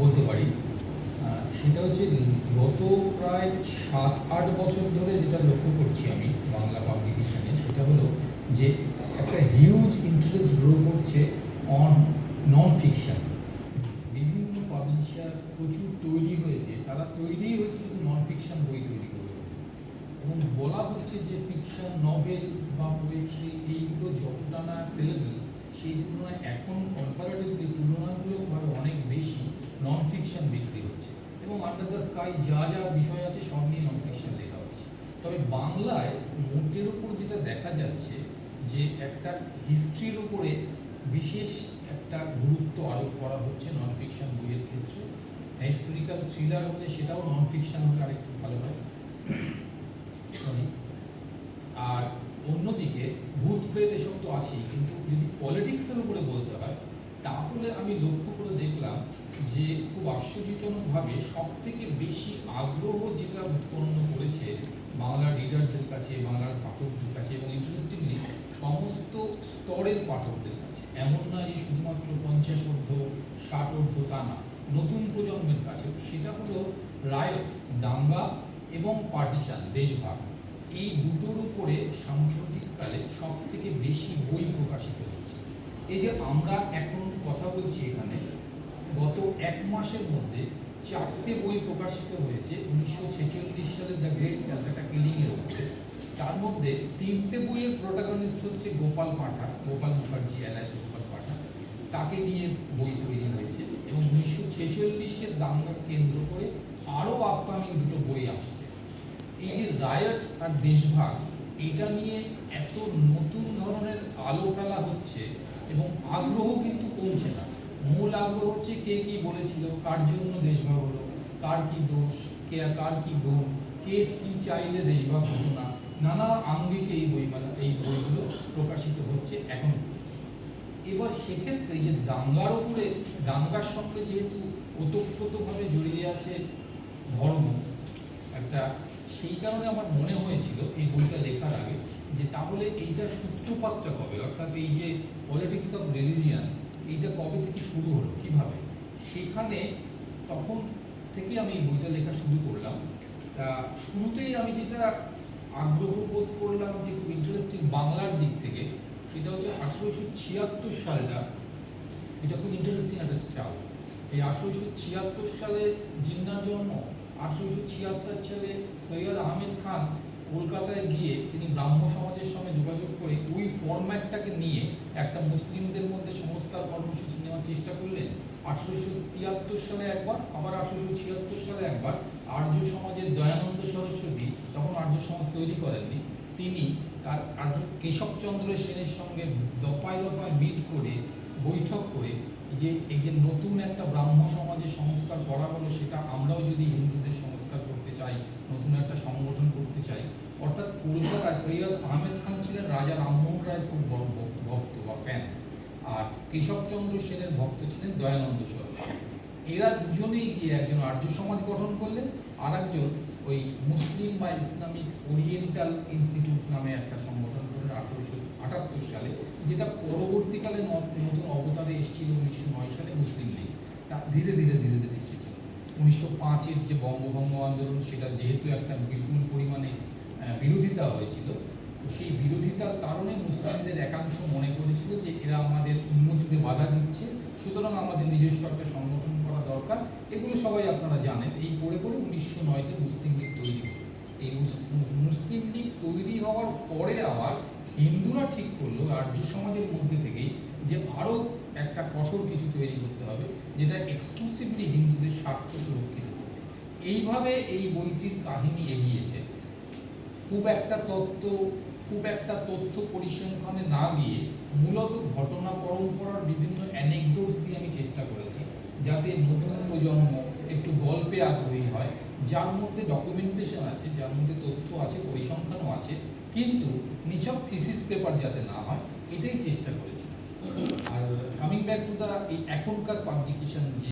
বলতে পারি সেটা হচ্ছে গত প্রায় সাত, আট বছর ধরে যেটা লক্ষ্য করছি আমি বাংলা পাবলিকেশনে সেটা হলো যে একটা হিউজ ইন্টারেস্ট গ্রো করছে অন নন ফিকশান বিভিন্ন পাবলিশার প্রচুর তৈরি হয়েছে, তারা তৈরিই হয়েছে শুধু নন ফিকশন বই তৈরি বলে। এবং বলা হচ্ছে যে ফিকশন নভেল বা পোয়েট্রি এইগুলো যতটা না সেলেবল সেই তুলনায় এখন কম্পারেটিভলি তুলনামূলকভাবে অনেক বেশি নন ফিকশন বিক্রি হচ্ছে। এবং আন্ডার দ্য স্কাই যা যা বিষয় আছে সব নিয়ে নন ফিকশন লেখা হচ্ছে। তবে বাংলায় মোটের উপর যেটা দেখা যাচ্ছে যে একটা হিস্ট্রির উপরে বিশেষ একটা গুরুত্ব আরোপ করা হচ্ছে নন ফিকশন বইয়ের ক্ষেত্রে। হিস্টোরিক্যাল থ্রিলার হলে সেটাও নন ফিকশন হলে আরেকটু ভালো হয়। সরি অন্যদিকে ভূত প্রেত এসব তো আছেই, কিন্তু যদি পলিটিক্সের উপরে বলতে হয়, তাহলে আমি লক্ষ্য করে দেখলাম যে খুব আশ্চর্যজনকভাবে সব থেকে বেশি আগ্রহ যেটা উৎপন্ন করেছে বাংলার রিডারদের কাছে, বাংলার পাঠকদের কাছে এবং ইন্টারেস্টিংলি সমস্ত স্তরের পাঠকদের কাছে। এমন না যে শুধুমাত্র পঞ্চাশ অর্ধ, ষাট অর্ধ তা না, নতুন প্রজন্মের কাছে সেটা হলো রায়টস দাঙ্গা এবং পার্টিশন দেশভাগ। এই দুটোর উপরে সাম্প্রতিককালে সব থেকে বেশি বই প্রকাশিত হয়েছে। এই যে আমরা এখন কথা বলছি এখানে, গত এক মাসের মধ্যে চারটে বই প্রকাশিত হয়েছে, উনিশশো ছেচল্লিশ সালের দ্য গ্রেট ক্যালকাটা কিলিং এর উপরে। তার মধ্যে তিনটে বইয়ের প্রোটাগনিস্ট হচ্ছে গোপাল পাঠা, গোপাল মুখার্জি এলাইস গোপাল পাঠা। তাকে নিয়ে বই তৈরি হয়েছে এবং উনিশশো ছেচল্লিশের দাঙ্গা কেন্দ্র করে আরও আপকামিং দুটো বই আসছে। এই যে রায়ট আর দেশভাগ এটা নিয়ে এত নতুন ধরনের আলো ফেলা হচ্ছে এবং আগ্রহ কিন্তু কমছে না। মূল আগ্রহ হচ্ছে কে কি বলেছিল, কার জন্য দেশভাগ হলো, কার কি দোষ, কে কার কি গুণ, কে কি চাইলে দেশভাগ হতো না। নানা আঙ্গিকে এই বইমেলা এই বইগুলো প্রকাশিত হচ্ছে এখন। এবার সেক্ষেত্রে যে দাঙ্গার উপরে, দাঙ্গার সঙ্গে যেহেতু ওতপ্রোতভাবে জড়িয়ে আছে ধর্ম একটা, সেই কারণে আমার মনে হয়েছিল এই বইটা লেখার আগে যে তাহলে এইটা সূত্রপাতটা কবে? অর্থাৎ এই যে পলিটিক্স অফ রিলিজিয়ান এইটা কবে থেকে শুরু হলো? কীভাবে? সেখানে তখন থেকে আমি এই বইটা লেখা শুরু করলাম। তা শুরুতেই আমি যেটা আগ্রহ বোধ করলাম যে খুব ইন্টারেস্টিং বাংলার দিক থেকে, সেটা হচ্ছে আঠেরোশো ছিয়াত্তর সালটা। এটা খুব ইন্টারেস্টিং একটা সাল। এই আঠেরোশো ছিয়াত্তর সালে জিন্নার জন্ম। আঠেরোশো ছিয়াত্তর সালে সৈয়দ আহমেদ খান কলকাতায় গিয়ে তিনি ব্রাহ্ম সমাজের সঙ্গে যোগাযোগ করে ওই ফরম্যাটটাকে নিয়ে একটা মুসলিমদের মধ্যে সংস্কার কর্মসূচি নেওয়ার চেষ্টা করলেন। আঠেরোশো তিয়াত্তর সালে একবার, আবার আঠেরোশো ছিয়াত্তর সালে একবার আর্য সমাজের দয়ানন্দ সরস্বতী তখন আর্য সমাজ তৈরি করেননি। তিনি তার আর্য কেশবচন্দ্র সেনের সঙ্গে দফায় দফায় মিট করে বৈঠক করে যে এই যে নতুন একটা ব্রাহ্ম সমাজের সংস্কার করা হলো সেটা আমরাও যদি হিন্দুদের চাই, নতুন একটা সংগঠন করতে চাই। অর্থাৎ কলকাতায় সৈয়দ আহমেদ খান ছিলেন রাজা রামমোহন রায়ের খুব বড় ভক্ত বা ফ্যান আর কেশবচন্দ্র সেনের ভক্ত ছিলেন দয়ানন্দ সরস্বতী। এরা দুজনেই গিয়ে একজন আর্য সমাজ গঠন করলেন আর একজন ওই মুসলিম বা ইসলামিক ওরিয়েন্টাল ইনস্টিটিউট নামে একটা সংগঠন করলেন আঠারোশো, আটাত্তর সালে, যেটা পরবর্তীকালে নতুন অবতারে এসেছিল উনিশশো নয় সালে মুসলিম লীগ। তা ধীরে ধীরে ধীরে ধীরে এসেছিল উনিশশো পাঁচের যে বঙ্গভঙ্গ আন্দোলন, সেটা যেহেতু একটা বিপুল পরিমাণে বিরোধিতা হয়েছিল, তো সেই বিরোধিতার কারণে মুসলিমদের একাংশ মনে করেছিল যে এরা আমাদের উন্নতিতে বাধা দিচ্ছে, সুতরাং আমাদের নিজস্ব একটা সংগঠন করা দরকার। এগুলো সবাই আপনারা জানেন। এই করে করে উনিশশো নয়তে মুসলিম লীগ তৈরি হলো। এই মুসলিম লীগ তৈরি হওয়ার পরে আবার হিন্দুরা ঠিক করল আর্য সমাজের মধ্যে থেকেই যে আরও একটা কঠোর কিছু তৈরি করতে হবে, যেটা এক্সক্লুসিভলি হিন্দুদের স্বার্থ সুরক্ষিত করবে। এইভাবে এই বইটির কাহিনী এগিয়েছে। খুব একটা তত্ত্ব, খুব একটা তথ্য পরিসংখ্যানে না গিয়ে মূলত ঘটনা পরম্পরার বিভিন্ন অ্যানেকডোটস দিয়ে আমি চেষ্টা করেছি, যাতে নতুন প্রজন্ম একটু গল্পে আগ্রহী হয়। যার মধ্যে ডকুমেন্টেশন আছে, যার মধ্যে তথ্য আছে, পরিসংখ্যানও আছে, কিন্তু নিছক থিসিস পেপার যাতে না হয়, এটাই চেষ্টা করেছি আর কামিং ব্যাক টু দ্য এই এখনকার পাবলিকেশন যে